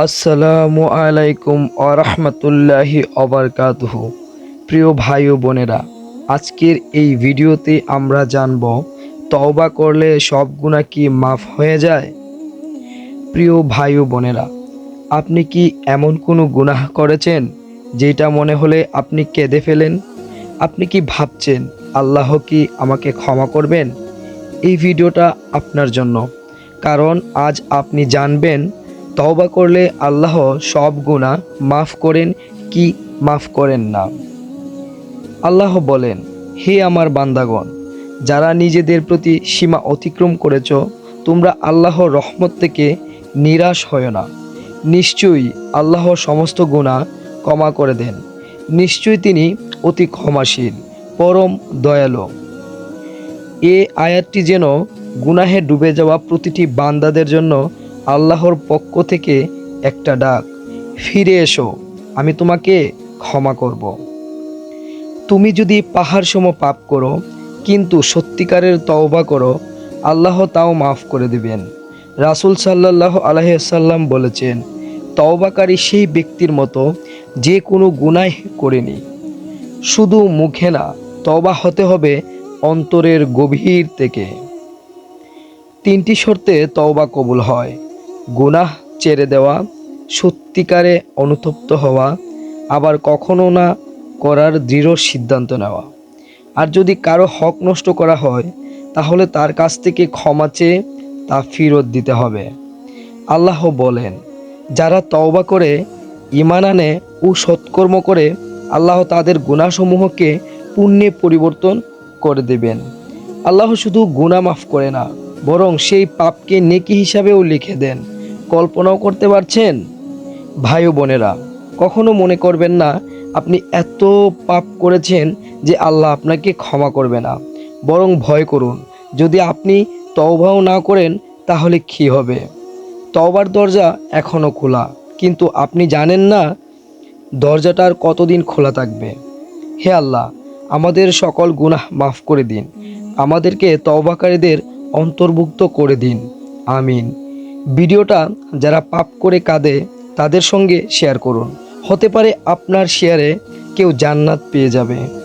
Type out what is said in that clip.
আসসালামু আলাইকুম আরহামতুল্লাহি অবরকাতুহু প্রিয় ভাই ও বোনেরা, আজকের এই ভিডিওতে আমরা জানব, তওবা করলে সব গুণা কি মাফ হয়ে যায়? প্রিয় ভাই ও বোনেরা, আপনি কি এমন কোনো গুনাহ করেছেন যেটা মনে হলে আপনি কেঁদে ফেলেন? আপনি কি ভাবছেন আল্লাহ কি আমাকে ক্ষমা করবেন? এই ভিডিওটা আপনার জন্য, কারণ আজ আপনি জানবেন তওবা করলে আল্লাহ সব গুণা মাফ করেন কি মাফ করেন না। আল্লাহ বলেন, হে আমার বান্দাগণ, যারা নিজেদের প্রতি সীমা অতিক্রম করেছ, তোমরা আল্লাহর রহমত থেকে নিরাশ হয় না। নিশ্চয়ই আল্লাহ সমস্ত গুণা ক্ষমা করে দেন। নিশ্চয়ই তিনি অতি ক্ষমাশীল, পরম দয়ালু। এ আয়াতটি যেন গুনাহে ডুবে যাওয়া প্রতিটি বান্দাদের জন্য আল্লাহর পক্ষ থেকে একটা ডাক, ফিরে এসো, আমি তোমাকে ক্ষমা করব। তুমি যদি পাহাড় সম পাপ করো, কিন্তু সত্যিকারের তওবা করো, আল্লাহ তাও মাফ করে দিবেন। রাসুল সাল্লাহ আলহাম বলেছেন, তওবাকারী সেই ব্যক্তির মতো যে কোনো গুনাহ করেনি। শুধু মুখে না, তওবা হতে হবে অন্তরের গভীর থেকে। তিনটি শর্তে তওবা কবুল হয়। গুনাহ ছেড়ে দেওয়া, সত্যিকারে অনুতপ্ত হওয়া, আবার কখনো না করার দৃঢ় সিদ্ধান্ত নেওয়া। আর যদি কারও হক নষ্ট করা হয়, তাহলে তার কাছ থেকে ক্ষমা চেয়ে তা ফেরত দিতে হবে। আল্লাহ বলেন, যারা তওবা করে ইমান আনে ও সৎকর্ম করে, আল্লাহ তাদের গুণাসমূহকে পুণ্যে পরিবর্তন করে দেবেন। আল্লাহ শুধু গুণা মাফ করে না, বরং সেই পাপকে নেকি হিসাবেও লিখে দেন। কল্পনাও করতে পারছেন? ভাই বোনেরা, কখনো মনে করবেন না, আপনি এত পাপ করেছেন যে আল্লাহ আপনাকে ক্ষমা করবে না। বরং ভয় করুন, যদি আপনি তওবাও না করেন, তাহলে কী হবে? তওবার দরজা এখনও খোলা, কিন্তু আপনি জানেন না দরজাটার কতদিন খোলা থাকবে। হে আল্লাহ, আমাদের সকল গুনাহ মাফ করে দিন। আমাদেরকে তওবাকারীদের অন্তর্ভুক্ত করে দিন। আমিন। ভিডিওটা যারা পাপ করে কাঁদে, তাদের সঙ্গে শেয়ার করুন। হতে পারে আপনার শেয়ারে কেউ জান্নাত পেয়ে যাবে।